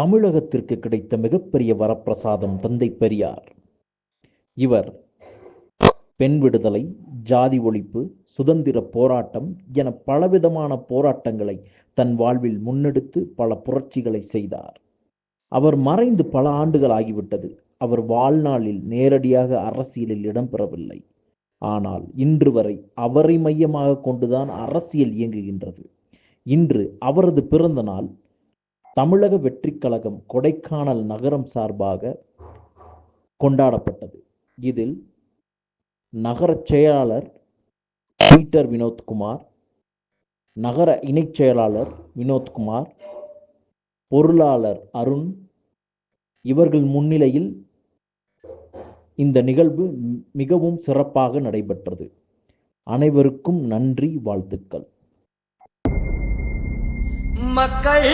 தமிழகத்திற்கு கிடைத்த மிகப்பெரிய வரப்பிரசாதம் தந்தை பெரியார். இவர் பெண் விடுதலை, ஜாதி ஒழிப்பு, சுதந்திரப் போராட்டம் என பலவிதமான போராட்டங்களை தன் வாழ்வில் முன்னெடுத்து பல புரட்சிகளை செய்தார். அவர் மறைந்து பல ஆண்டுகள் ஆகிவிட்டது. அவர் வாழ்நாளில் நேரடியாக அரசியலில் இடம்பெறவில்லை. ஆனால் இன்று வரை அவரை மையமாகக் கொண்டுதான் அரசியல் இயங்குகின்றது. இன்று அவரது பிறந்த நாள் தமிழக வெற்றி கழகம் கொடைக்கானல் நகரம் சார்பாக கொண்டாடப்பட்டது. இதில் நகர செயலாளர் பீட்டர் வினோத்குமார், நகர இணைச் செயலாளர் வினோத்குமார், பொருளாளர் அருண் இவர்கள் முன்னிலையில் இந்த நிகழ்வு மிகவும் சிறப்பாக நடைபெற்றது. அனைவருக்கும் நன்றி வாழ்த்துக்கள். மக்கள்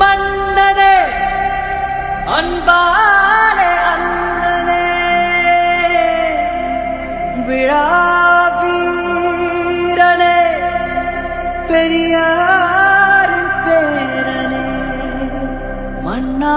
மன்னனே அன்பாலே அண்ணனே விழா வீரனே பெரியாரின் பேரனே. மன்னா மன்னா